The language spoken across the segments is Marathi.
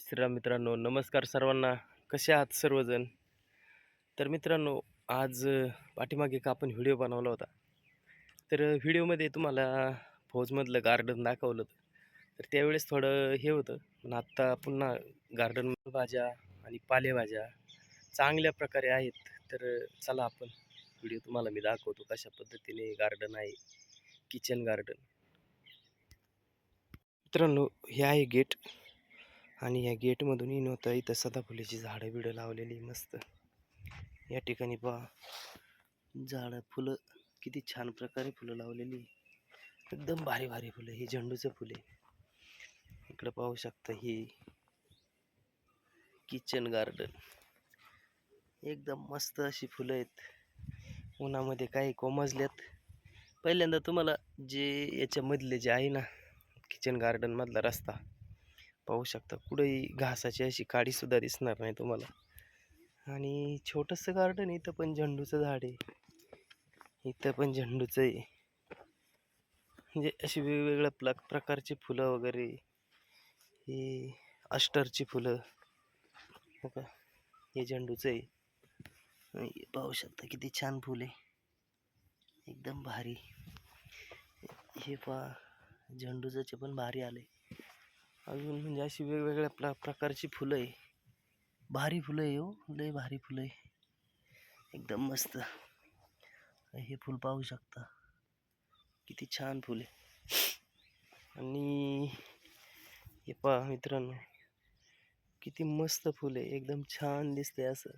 श्रीराम मित्रांनो नमस्कार सर्वांना. कसे आहात सर्वजण? तर मित्रांनो आज पाठीमागे का आपण व्हिडिओ बनवला होता. तर व्हिडिओमध्ये तुम्हाला फौजमधलं गार्डन दाखवलं होतं. तर त्यावेळेस थोडं हे होतं. पण आत्ता पुन्हा गार्डन भाज्या आणि पालेभाज्या चांगल्या प्रकारे आहेत. तर चला आपण व्हिडिओ तुम्हाला मी दाखवतो कशा पद्धतीने गार्डन आहे. Kitchen garden. मित्रांनो हे आहे गेट. आणि या गेटमधून इन होतं. इथं सदाफुलीची झाडं बिडं लावलेली मस्त. या ठिकाणी पहा. झाडं फुलं किती छान प्रकारे फुलं लावलेली एकदम भारी भारी फुलं ही झेंडूचं फुले इकडं पाहू शकता ही किचन गार्डन. एकदम मस्त अशी फुलं आहेत. उन्हामध्ये काही कोमजल्यात. पहिल्यांदा तुम्हाला जे याच्यामधले जे आहे ना किचन गार्डनमधला रस्ता पाहू शकता. कुठेही घासाची अशी काडीसुद्धा दिसणार नाही तुम्हाला. आणि छोटंसं गार्डन इथं पण झेंडूचं झाड आहे. इथं पण झेंडूचं आहे. म्हणजे अशी वेगवेगळ्या प्र प्रकारची फुलं वगैरे ही अष्टरची फुलं. हो का? हे झेंडूचं आहे. पाहू शकता किती छान फुल आहे. एकदम भारी. हे पहा झेंडूचं पण भारी आलं आहे अजून म्हणजे अशी वेगवेगळ्या प्र प्रकारची फुलं आहे. भारी फुलं आहे हो. लय भारी फुलं आहे. एकदम मस्त. हे फुल पाहू शकता. किती छान फुल आहे. आणि हे पहा मित्रांनो. किती मस्त फुल आहे. एकदम छान दिसते असं.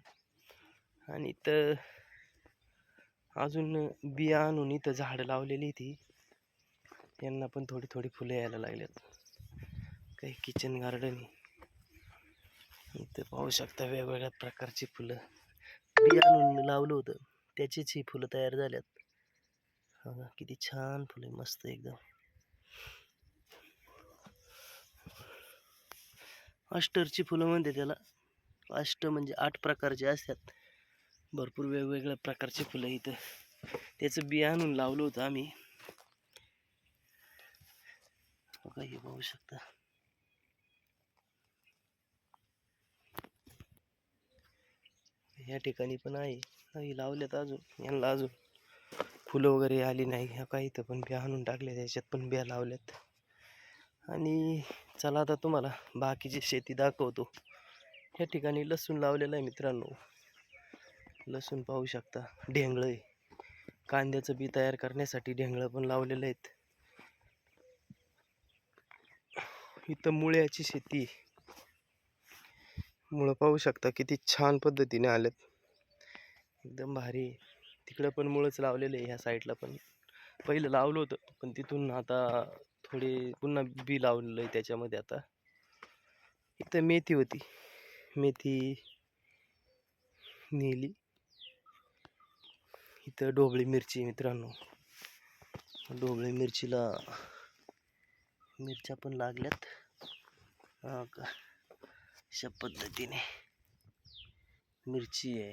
आणि इथं अजून बिया आणून इथं झाडं लावलेली ती. यांना पण थोडी थोडी फुलं यायला लागल्यात. काही किचन गार्डन इथं पाहू शकता वेगवेगळ्या प्रकारची फुलं. बी आणून लावलं होतं. त्याचीच ही फुलं तयार झाल्यात. बघा किती छान फुले मस्त एकदम. अष्टरची फुलं म्हणते त्याला. अष्ट म्हणजे आठ प्रकारचे असतात. भरपूर वेगवेगळ्या प्रकारची फुलं इथं. त्याचं बी आणून लावलं होतं आम्ही. बघा हे पाहू शकता. या ठिकाणी पण आहे. काही लावल्यात अजून यांना अजून. फुलं वगैरे आली नाही ह्या काही इथं पण बिया आणून टाकल्या त्याच्यात पण बिया लावल्यात. आणि चला आता तुम्हाला बाकीची शेती दाखवतो. या ठिकाणी लसूण लावलेलं आहे मित्रांनो. लसूण पाहू शकता ढेंगळं आहे. कांद्याचं बी तयार करण्यासाठी ढेंगळं पण लावलेलं आहेत. इथं मुळ्याची शेती आहे. मुळं पाहू शकता किती छान पद्धतीने आलेत. एकदम भारी. तिकडं पण मुळंच लावलेलं आहे ह्या साईडला पण. पहिलं लावलं होतं पण तिथून आता थोडे पुन्हा बी लावलेलं आहे त्याच्यामध्ये आता. इथं मेथी होती. मेथी नेली. इथं ढोबळी मिरची मित्रांनो. ढोबळी मिरचीला मिरच्या पण लागल्यात. हा का? अशा पद्धतीने मिरची आहे.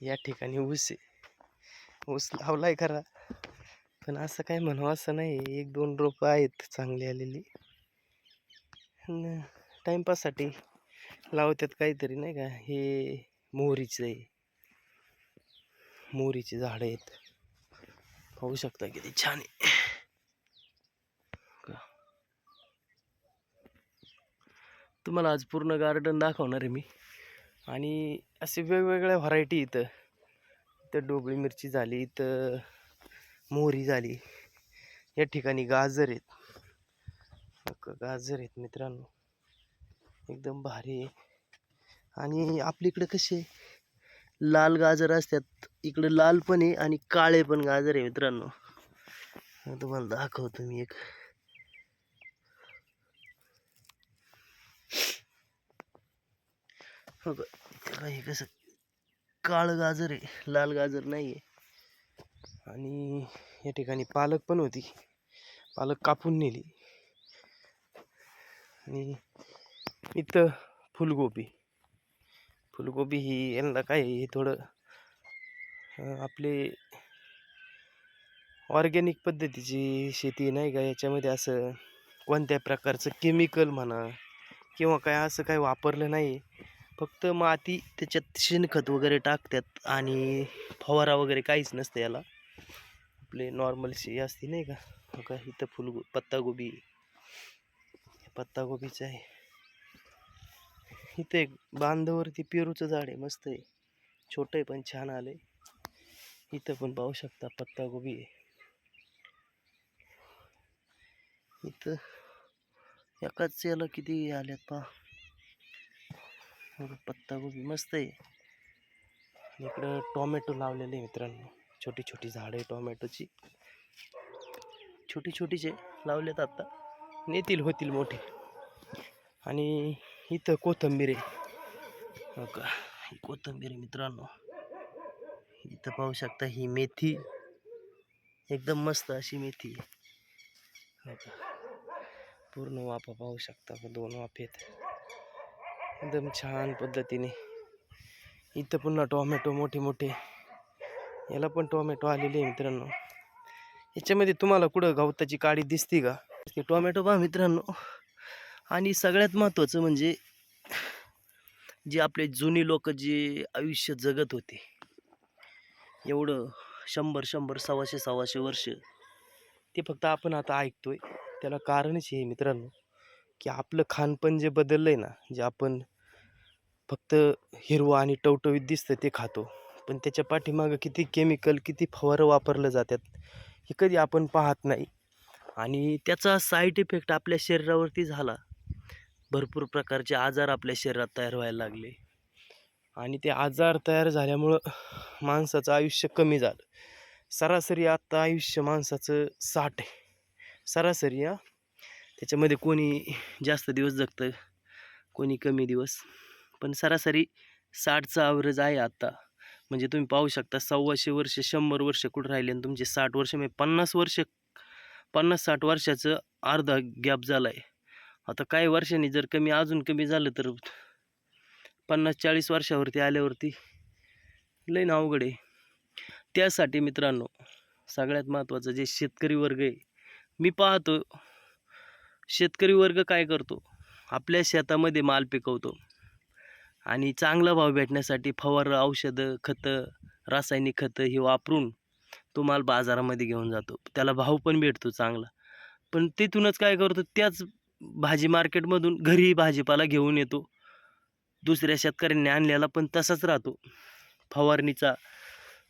या ठिकाणी ऊस आहे. ऊस लावला आहे खरा. पण असं काय म्हणावं असं नाही एक दोन रोपं आहेत चांगली आलेली. टाईमपाससाठी लावतात काहीतरी नाही का? हे मोहरीचं आहे. मोहरीची झाडं आहेत. पाहू शकता किती छान आहे. तुम्हाला आज पूर्ण गार्डन दाखवणार आहे मी. आणि असे वेगवेगळ्या व्हरायटी इथं इथं डोबळी मिरची झाली इथं मोहरी झाली. या ठिकाणी गाजर आहेत. गाजर आहेत मित्रांनो. एकदम भारी आहे. आणि इकडं कसे लाल गाजर असतात. इकडं लाल पण आहे आणि काळे पण गाजर आहे मित्रांनो. तुम्हाला दाखवतो मी एक. हो काही कसं काळं गाजर आहे लाल गाजर नाही आहे आणि या ठिकाणी पालक पण होती. पालक कापून नेली. आणि इथं फुलगोबी. फुलगोबी ही यांना काय हे थोडं आपले ऑर्गॅनिक पद्धतीची शेती नाही का? याच्यामध्ये असं कोणत्या प्रकारचं केमिकल म्हणा किंवा काय असं काही वापरलं नाही. फक्त माती त्याच्यात शेणखत वगैरे टाकतात आणि फवारा वगैरे काहीच नसतं याला. आपले नॉर्मल शी असते नाही का? बघा इथं फुल पत्तागोबी. पत्तागोबीचं आहे. इथं एक बांधावरती पेरूचं झाड आहे मस्त आहे. छोटं आहे पण छान आलंय. इथं पण पाहू शकता पत्तागोबी आहे. इथं एकाच याला किती आल्यात पहा. बघा, पत्तागोबी मस्त आहे. इकडं टोमॅटो लावलेले आहे मित्रांनो. छोटी छोटी झाडं आहे टोमॅटोची. छोटी छोटीचे लावलेत आता. नेतील होतील मोठे. आणि इथं कोथंबीर आहे. हो का? ही कोथंबीर आहे मित्रांनो. इथं पाहू शकता ही मेथी. एकदम मस्त अशी मेथी आहे. हो का? पूर्ण वाफा पाहू शकता का दोन वाफेत एकदम छान पद्धतीने. इथं पुन्हा टोमॅटो मोठे मोठे. याला पण टोमॅटो आलेले आहे मित्रांनो. याच्यामध्ये तुम्हाला कुठं गवताची काडी दिसते का? ते टोमॅटो पहा मित्रांनो. आणि सगळ्यात महत्त्वाचं म्हणजे जे आपले जुनी लोक जे आयुष्य जगत होते. एवढं शंभर शंभर सव्वाशे सव्वाशे वर्ष ते फक्त आपण आता ऐकतोय. त्याला कारणच हे मित्रांनो की आपलं खानपण जे बदललं आहे ना जे आपण फक्त हिरवं आणि टवटवीत दिसतं ते खातो. पण त्याच्या पाठीमागं किती केमिकल किती फवारं वापरलं जातात हे कधी आपण पाहत नाही. आणि त्याचा साईड इफेक्ट आपल्या शरीरावरती झाला. भरपूर प्रकारचे आजार आपल्या शरीरात तयार व्हायला लागले. आणि ते आजार तयार झाल्यामुळं माणसाचं आयुष्य कमी झालं. सरासरी आत्ता आयुष्य माणसाचं साठ आहे. सरासरी हा. त्याच्यामध्ये कोणी जास्त दिवस जगतं कोणी कमी दिवस. पण सरासरी साठचा ॲव्हरेज आहे आत्ता म्हणजे तुम्ही पाहू शकता सव्वाशे वर्ष शंभर वर्ष कुठं राहिले आणि तुमचे साठ वर्ष म्हणजे पन्नास वर्ष पन्नास साठ वर्षाचं अर्धा गॅप झाला आहे आता काही वर्षांनी जर कमी अजून कमी झालं तर पन्नास चाळीस वर्षावरती आल्यावरती लई ना अवघड आहे. त्यासाठी मित्रांनो सगळ्यात महत्त्वाचं जे शेतकरी वर्ग आहे मी पाहतो शेतकरी वर्ग काय करतो? आपल्या शेतामध्ये माल पिकवतो. आणि चांगला भाव भेटण्यासाठी फवार औषधं खतं रासायनिक खतं हे वापरून तो माल बाजारामध्ये घेऊन जातो. त्याला भाव पण भेटतो चांगला. पण तिथूनच काय करतो त्याच भाजी मार्केटमधून घरी भाजीपाला घेऊन येतो. दुसऱ्या शेतकऱ्यांनी आणलेला पण तसाच राहतो. फवारणीचा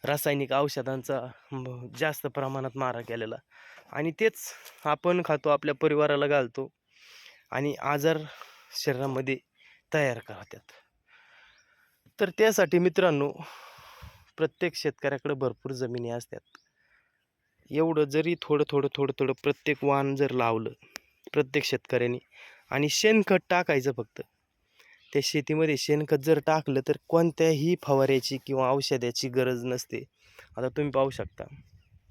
रासायनिक औषधांचा जास्त प्रमाणात मारा केलेला आणि तेच आपण खातो आपल्या परिवाराला घालतो. आणि आजार शरीरामध्ये तयार करतात. तर त्यासाठी मित्रांनो प्रत्येक शेतकऱ्याकडे भरपूर जमिनी असतात. एवढं जरी थोडं थोडं थोडं थोडं प्रत्येक वाण जर लावलं प्रत्येक शेतकऱ्याने आणि शेणखत टाकायचं फक्त त्या शेतीमध्ये शेणखत जर टाकलं तर कोणत्याही फवाऱ्याची किंवा औषधाची गरज नसते. आता तुम्ही पाहू शकता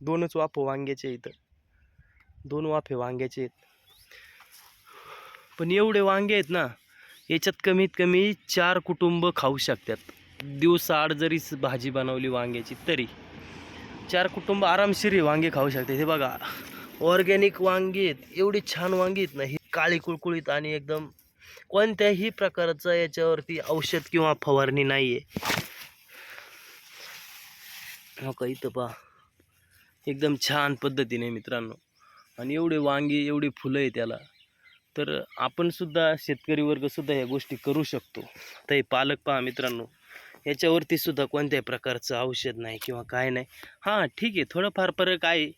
दोनच वाफ वांग्याचे इथं दोन वाफे वांग्याचे आहेत. पण एवढे वांगे आहेत ना याच्यात कमीत कमी चार कुटुंब खाऊ शकतात. दिवसाआड जरी भाजी बनवली वांग्याची तरी. चार कुटुंब आरामशीर वांगे खाऊ शकतात. हे बघा ऑर्गॅनिक वांगी आहेत. एवढी छान वांगी आहेत ना ही काळी कुळकुळीत आणि एकदम कोणत्याही प्रकारचं याच्यावरती औषध किंवा फवारणी नाही आहे हो का इथं पहा. एकदम छान पद्धतीने मित्रांनो. आणि एवढे वांगी एवढी फुलं आहे त्याला तर आपणसुद्धा शेतकरी वर्गसुद्धा ह्या या गोष्टी करू शकतो. आता हे पालक पहा मित्रांनो याच्यावरती सुद्धा कोणत्याही प्रकारचं औषध नाही किंवा काय नाही. हां ठीक आहे. थोडंफार फरक आहे.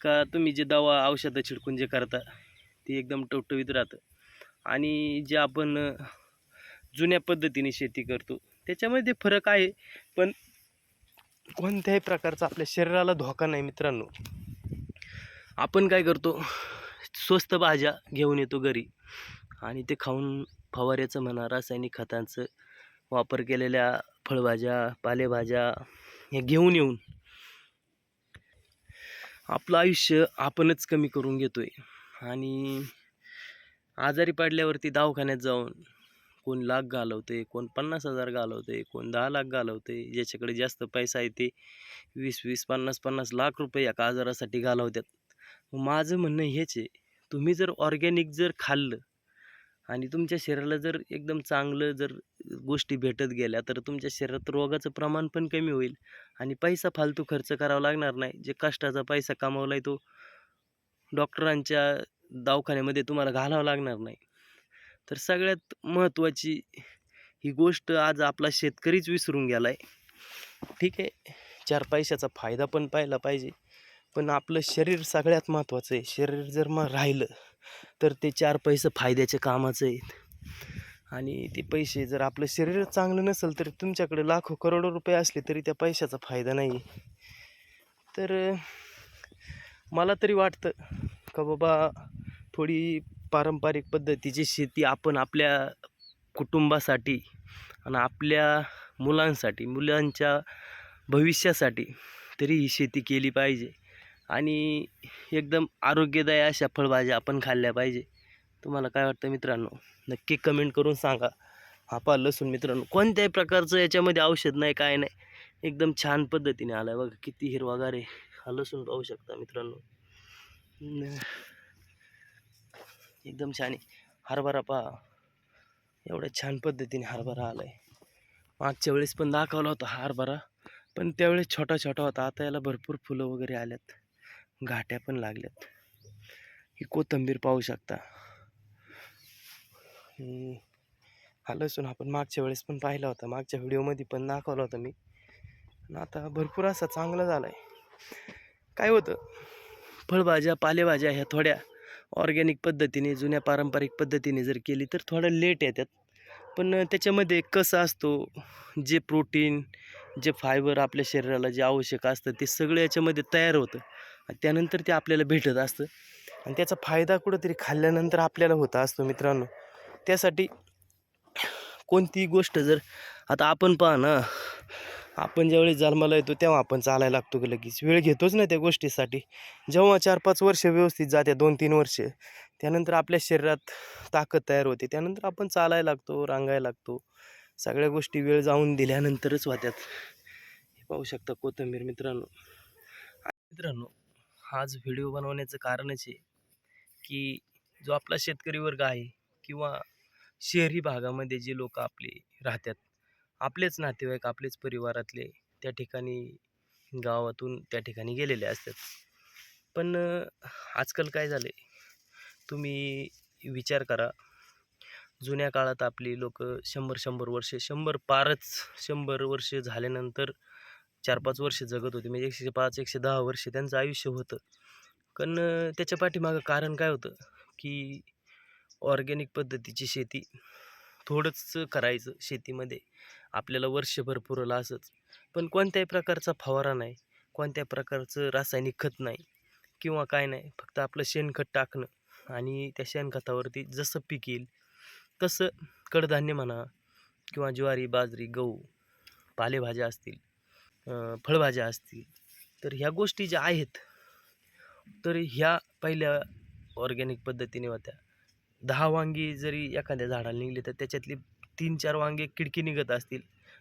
का तुम्ही जे दवा औषधं छिडकून जे करता ते एकदम टवटवीत राहतं. आणि जे आपण जुन्या पद्धतीने शेती करतो त्याच्यामध्ये फरक आहे. पण कोणत्याही प्रकारचा आपल्या शरीराला धोका नाही मित्रांनो. आपण काय करतो स्वस्त भाज्या घेऊन येतो घरी. आणि ते खाऊन फवाऱ्याचं म्हणा रासायनिक खतांचं वापर केलेल्या फळभाज्या पालेभाज्या हे घेऊन येऊन आपलं आयुष्य आपणच कमी करून घेतोय. आणि आजारी पडल्यावरती दवाखान्यात जाऊन कोण लाख घालवते कोण पन्नास हजार घालवते कोण दहा लाख घालवते ज्याच्याकडे जास्त पैसा आहे ते वीस वीस पन्नास पन्नास लाख रुपये एका आजारासाठी घालवतात माझं म्हणणं हेच आहे तुम्ही जर ऑर्गॅनिक जर खाल्लं आणि तुमच्या शरीराला जर एकदम चांगलं जर गोष्टी भेटत गेल्या तर तुमच्या शरीरात रोगाचं प्रमाण पण कमी होईल आणि पैसा फालतू खर्च करावा लागणार नाही. जे कष्टाचा पैसा कमावला आहे तो डॉक्टरांच्या दवाखान्यामध्ये तुम्हाला घालावा लागणार नाही. तर सगळ्यात महत्त्वाची ही गोष्ट आज आपला शेतकरीच विसरून गेला आहे ठीक आहे चार पैशाचा फायदा पण पाहिला पाहिजे. पण आपलं शरीर सगळ्यात महत्त्वाचं आहे. शरीर जर मग राहिलं तर ते चार पैसे फायद्याचे कामाचं आहेत. आणि ते पैसे जर आपलं शरीर चांगलं नसेल तर तुमच्याकडे लाखो करोडो रुपये असले तरी त्या पैशाचा फायदा नाही. आहे तर मला तरी वाटतं का बाबा थोडी पारंपरिक पद्धतीची शेती आपण आपल्या कुटुंबासाठी आणि आपल्या मुलांसाठी मुलांच्या भविष्यासाठी तरी ही शेती केली पाहिजे. आणि एकदम आरोग्यदायी अशा फळभाज्या आपण खाल्ल्या पाहिजे. तुम्हाला काय वाटतं मित्रांनो? नक्की कमेंट करून सांगा. हा पहा लसूण मित्रांनो कोणत्याही प्रकारचं याच्यामध्ये औषध नाही काय नाही. एकदम छान पद्धतीने आला आहे बघा किती हिरवागार आहे. हा लसूण पाहू शकता मित्रांनो. न- एकदम छान आहे. हरभरा पहा. एवढ्या छान पद्धतीने हरभरा आला आहे मागच्या वेळेस पण दाखवला होता हरभरा पण त्यावेळेस छोटा छोटा होता. आता याला भरपूर फुलं वगैरे आल्यात. घाट्या पण लागल्यात. ही कोथिंबीर पाहू शकता. हा लसूण आपण मागच्या वेळेस पण पाहिला होता. मागच्या व्हिडिओमध्ये पण दाखवला होता मी. आता भरपूर असा चांगला झाला आहे काय होतं? फळभाज्या पालेभाज्या ह्या थोड्या ऑर्गॅनिक पद्धतीने जुन्या पारंपरिक पद्धतीने जर केली तर थोड्या लेट येतात. पण त्याच्यामध्ये कसं असतो? जे प्रोटीन जे फायबर आपल्या शरीराला जे आवश्यक असतं ते सगळं याच्यामध्ये तयार होतं. त्यानंतर ते आपल्याला भेटत असतं. आणि त्याचा फायदा कुठंतरी खाल्ल्यानंतर आपल्याला होता असतो मित्रांनो. त्यासाठी कोणतीही गोष्ट जर आता आपण पहा ना आपण ज्यावेळी जन्माला येतो तेव्हा आपण चालायला लागतो की लगेच. वेळ घेतोच ना त्या गोष्टीसाठी. जेव्हा चार पाच वर्ष व्यवस्थित जाते दोन तीन वर्ष त्यानंतर आपल्या शरीरात ताकद तयार होते. त्यानंतर आपण चालायला लागतो रांगायला लागतो. सगळ्या गोष्टी वेळ जाऊन दिल्यानंतरच होत्यात. हे पाहू शकता कोथिंबीर मित्रांनो. मित्रांनो हाच व्हिडिओ बनवण्याचं कारणच आहे की जो आपला शेतकरी वर्ग आहे किंवा शहरी भागामध्ये जे लोक आपले राहतात आपलेच नातेवाईक आपलेच परिवारातले त्या ठिकाणी गावातून त्या ठिकाणी गेलेले असतात. पण आजकाल काय झाले तुम्ही विचार करा. जुन्या काळात आपली लोक शंभर शंभर वर्ष शंभर पारच शंभर वर्ष झाल्यानंतर चार पाच वर्ष जगत होते. म्हणजे एकशे पाच एकशे दहा वर्ष त्यांचं आयुष्य होतं. पण त्याच्या पाठीमागं कारण काय होतं? की ऑर्गॅनिक पद्धतीची शेती थोडंच करायचं शेतीमध्ये. आपल्याला वर्षभर पुरवलं असंच. पण कोणत्याही प्रकारचा फवारा नाही. कोणत्याही प्रकारचं रासायनिक खत नाही. किंवा काय नाही. फक्त आपलं शेणखत टाकणं आणि त्या शेणखतावरती जसं पीक येईल तसं कडधान्य म्हणा किंवा ज्वारी बाजरी गहू पालेभाज्या असतील फळभाज्या असतील तर ह्या गोष्टी ज्या आहेत तर ह्या पहिल्या ऑर्गॅनिक पद्धतीने होत्या. दहा वांगी जरी एखाद्या झाडाला निघली तर त्याच्यातली तीन चार वांगे किडकी निघत असतील.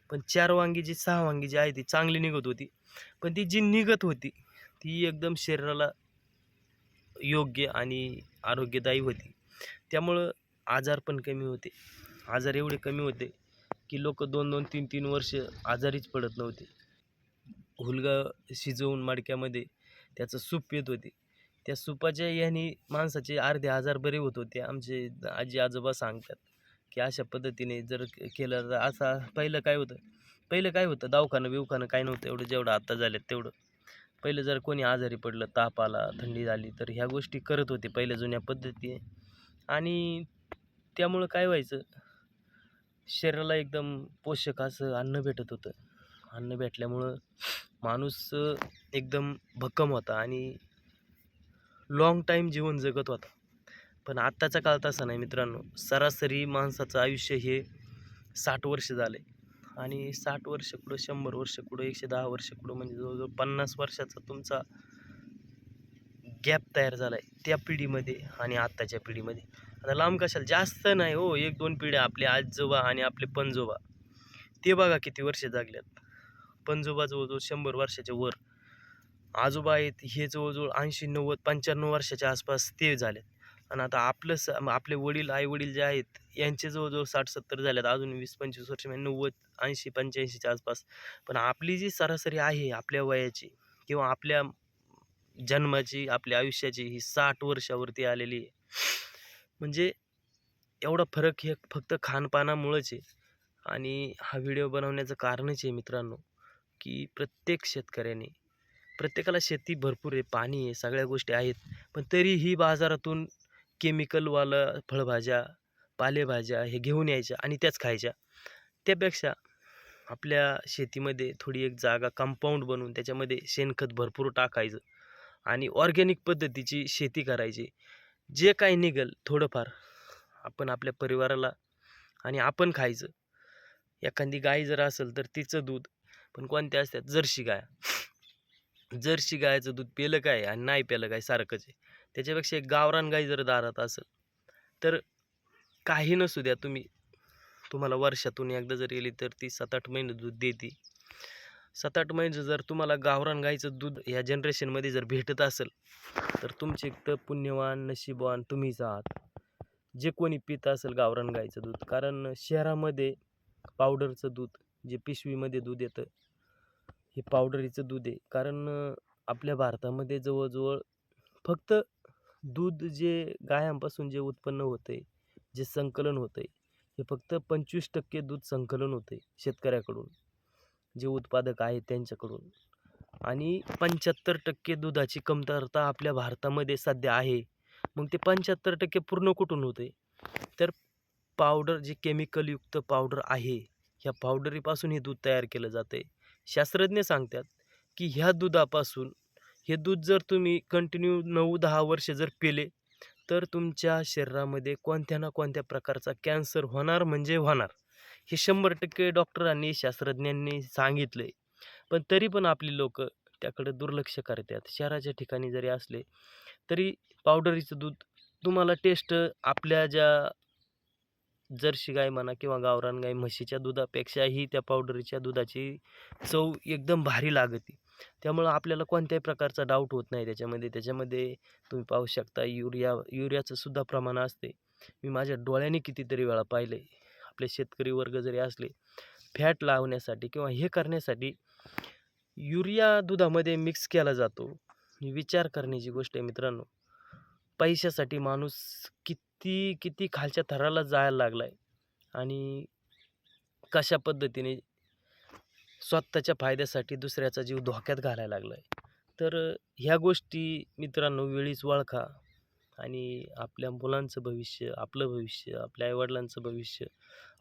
पण चार वांगी जी सहा वांगी जी आहे ती चांगली निघत होती. पण ती जी निघत होती ती एकदम शरीराला योग्य आणि आरोग्यदायी होती. त्यामुळं आजार पण कमी होते. आजार एवढे कमी होते की लोक दोन दोन तीन तीन वर्ष आजारीच पडत नव्हते. हुलगा शिजवून मडक्यामध्ये त्याचं सूप येत होते. त्या सुपाच्या याने माणसाचे अर्धे आजार बरे होत होते. आमचे आजी आजोबा सांगतात की अशा पद्धतीने जर केलं तर असा पहिलं काय होतं? पहिलं काय होतं? दवाखानं बिवखानं काय नव्हतं एवढं जेवढं आत्ता झालं तेवढं. पहिलं जर कोणी आजारी पडलं ताप आला थंडी झाली तर ह्या गोष्टी करत होते पहिल्या जुन्या पद्धती. आणि त्यामुळं काय व्हायचं? शरीराला एकदम पोषक असं अन्न भेटत होतं. अन्न भेटल्यामुळं माणूस एकदम भक्कम होता आणि लाँग टाईम जीवन जगत होता. पण आत्ताचा काळ तसा नाही मित्रांनो. सरासरी माणसाचं आयुष्य हे साठ वर्ष झाले. आणि साठ वर्ष कुठं शंभर वर्ष कुठं एकशे दहा वर्ष कुठं म्हणजे जवळजवळ पन्नास वर्षाचा तुमचा गॅप तयार झाला आहे त्या पिढीमध्ये आणि आत्ताच्या पिढीमध्ये. आता लांब कशाला? जास्त नाही हो. एक दोन पिढ्या आपले आजोबा आणि आपले पणजोबा. ते बघा किती वर्ष जागल्यात. पण जवळजवळ शंभर वर्षाच्या वर. आजोबा आहेत हे जवळजवळ ऐंशी नव्वद पंच्याण्णव वर्षाच्या आसपास ते झालेत. आणि आता आपलं स आपले वडील आई वडील जे आहेत यांचे जवळजवळ साठ सत्तर झालेत. अजून वीस पंचवीस वर्ष म्हणजे नव्वद ऐंशी पंच्याऐंशीच्या आसपास. पण आपली जी सरासरी आहे आपल्या वयाची किंवा आपल्या जन्माची आपल्या आयुष्याची ही साठ वर्षावरती आलेली आहे. म्हणजे एवढा फरक हे फक्त खानपानामुळंच आहे. आणि हा व्हिडिओ बनवण्याचं कारणच आहे मित्रांनो. की प्रत्येक शेतकऱ्याने प्रत्येकाला शेती भरपूर आहे पाणी आहे सगळ्या गोष्टी आहेत पण तरीही बाजारातून केमिकलवालं फळभाज्या पालेभाज्या हे घेऊन यायच्या आणि त्याच खायच्या. त्यापेक्षा आपल्या शेतीमध्ये थोडी एक जागा कंपाऊंड बनवून त्याच्यामध्ये शेणखत भरपूर टाकायचं आणि ऑर्गॅनिक पद्धतीची शेती करायची. जे काही निघेल थोडंफार आपण आपल्या परिवाराला आणि आपण खायचं. एखादी गाय जर असेल तर तिचं दूध पण कोणत्या असतात? जर्शी गाय. जर्शी गायचं दूध पेलं काय आणि नाही पेलं काय सारखंच आहे. त्याच्यापेक्षा एक गावरान गाय जर दारात असेल तर काही नसू द्या तुम्ही. तुम्हाला वर्षातून एकदा जर गेली तर ती सात आठ महिने दूध देते. सात आठ महिने जर तुम्हाला गावरान गाईचं दूध ह्या जनरेशनमध्ये जर भेटत असेल तर तुमचे एक तर पुण्यवान नशीबवान तुम्हीच आहात जे कोणी पित असेल गावरान गाईचं दूध कारण शहरामध्ये पावडरचं दूध जे पिशवीमध्ये दूध येतं हे पावडरीचं दूध आहे. कारण आपल्या भारतामध्ये जवळजवळ फक्त दूध जे गायांपासून जे उत्पन्न होतं आहे जे संकलन होतं आहे हे फक्त पंचवीस टक्के दूध संकलन होतं आहे शेतकऱ्याकडून जे उत्पादक आहेत त्यांच्याकडून. आणि पंच्याहत्तर टक्के दुधाची कमतरता आपल्या भारतामध्ये सध्या आहे. मग ते पंच्याहत्तर टक्के पूर्ण कुठून होते तर पावडर जे केमिकलयुक्त पावडर आहे ह्या पावडरीपासून हे दूध तयार केलं जातं आहे शास्त्रज्ञ सांगतात की ह्या दुधापासून हे दूध जर तुम्ही कंटिन्यू नऊ दहा वर्ष जर पिले तर तुमच्या शरीरामध्ये कोणत्या ना कोणत्या प्रकारचा कॅन्सर होणार म्हणजे होणार. हे शंभर टक्के डॉक्टरांनी शास्त्रज्ञांनी सांगितलं आहे पण तरी पण आपली लोक त्याकडे दुर्लक्ष करतात. शहराच्या ठिकाणी जरी असले तरी पावडरीचं दूध तुम्हाला टेस्ट आपल्या ज्या जर्सी गाय म्हणा किंवा गावरान गाय म्हशीच्या दुधापेक्षाही त्या पावडरीच्या दुधाची चव एकदम भारी लागते. त्यामुळं आपल्याला कोणत्याही प्रकारचा डाऊट होत नाही त्याच्यामध्ये. त्याच्यामध्ये तुम्ही पाहू शकता युरिया युरियाचं सुद्धा प्रमाण असते. मी माझ्या डोळ्याने कितीतरी वेळा पाहिले आपले शेतकरी वर्ग जरी असले फॅट लावण्यासाठी किंवा हे करण्यासाठी युरिया दुधामध्ये मिक्स केला जातो. विचार करण्याची गोष्ट आहे मित्रांनो. पैशासाठी माणूस किती किती खालच्या थराला जायला लागला आहे आणि कशा पद्धतीने स्वतःच्या फायद्यासाठी दुसऱ्याचा जीव धोक्यात घालायला लागला आहे तर ह्या गोष्टी मित्रांनो वेळीच ओळखा. आणि आपल्या मुलांचं भविष्य आपलं भविष्य आपल्या आईवडिलांचं भविष्य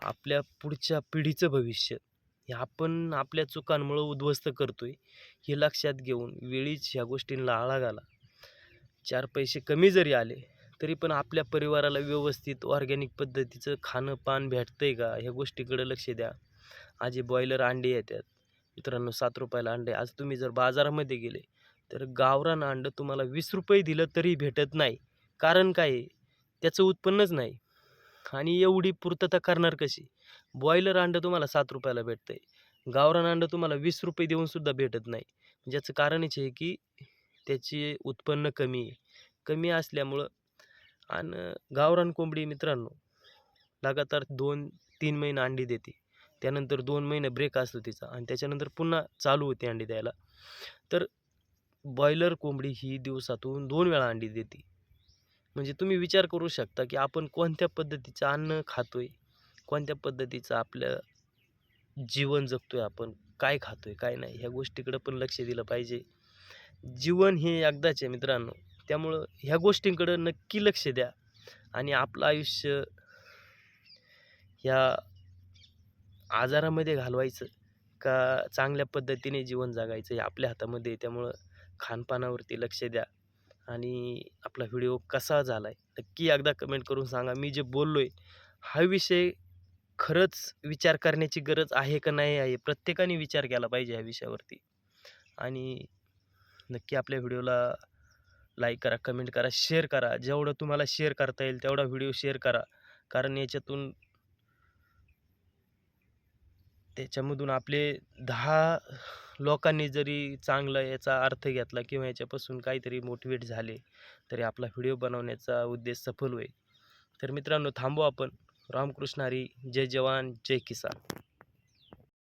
आपल्या पुढच्या पिढीचं भविष्य हे आपण आपल्या चुकांमुळं उद्ध्वस्त करतो आहे हे लक्षात घेऊन वेळीच ह्या गोष्टींना आळा घाला. चार पैसे कमी जरी आले तरी पण आपल्या परिवाराला व्यवस्थित ऑर्गॅनिक पद्धतीचं खाणं पान आहे का? ह्या गोष्टीकडे लक्ष द्या. आजी बॉयलर अंडे येतात मित्रांनो सात रुपयाला अंडे. आज तुम्ही जर बाजारामध्ये गेले तर गावरान अंडं तुम्हाला वीस रुपये दिलं तरी भेटत नाही. कारण काय? त्याचं उत्पन्नच नाही. आणि एवढी पूर्तता करणार कशी? बॉयलर अंडं तुम्हाला सात रुपयाला भेटतं आहे गावरान अंडं तुम्हाला वीस रुपये देऊनसुद्धा भेटत नाही. ज्याचं कारणच आहे की त्याचे उत्पन्न कमी आहे. कमी असल्यामुळं आणि गावरान कोंबडी मित्रांनो. लगातार दोन तीन महिने अंडी देते. त्यानंतर दोन महिने ब्रेक असतो तिचा आणि त्याच्यानंतर पुन्हा चालू होते अंडी द्यायला. तर बॉयलर कोंबडी ही दिवसातून दोन वेळा अंडी देते. म्हणजे तुम्ही विचार करू शकता की आपण कोणत्या पद्धतीचं अन्न खातो आहे कोणत्या पद्धतीचं आपलं जीवन जगतो आहे आपण काय खातो आहे काय नाही ह्या गोष्टीकडं पण लक्ष दिलं पाहिजे. जीवन हे एकदाच आहे मित्रांनो. त्यामुळं ह्या गोष्टींकडं नक्की लक्ष द्या. आणि आपलं आयुष्य ह्या आजारामध्ये घालवायचं का चांगल्या पद्धतीने जीवन जगायचं हे आपल्या हातामध्ये त्यामुळं खानपानावरती लक्ष द्या. आणि आपला व्हिडिओ कसा झाला आहे नक्की एकदा कमेंट करून सांगा. मी जे बोललो आहे हा विषय खरंच विचार करण्याची गरज आहे का नाही आहे? प्रत्येकाने विचार केला पाहिजे ह्या विषयावरती. आणि नक्की आपल्या व्हिडिओला लाईक करा कमेंट करा शेअर करा. जेवढं तुम्हाला शेअर करता येईल तेवढा व्हिडिओ शेअर करा. कारण याच्यातून त्याच्यामधून आपले दहा लोकांनी जरी चांगलं याचा अर्थ घेतला किंवा याच्यापासून काहीतरी मोटिवेट झाले तरी आपला व्हिडिओ बनवण्याचा उद्देश सफल होईल. तर मित्रांनो थांबू आपण. रामकृष्ण हरी जय जवान जय किसान.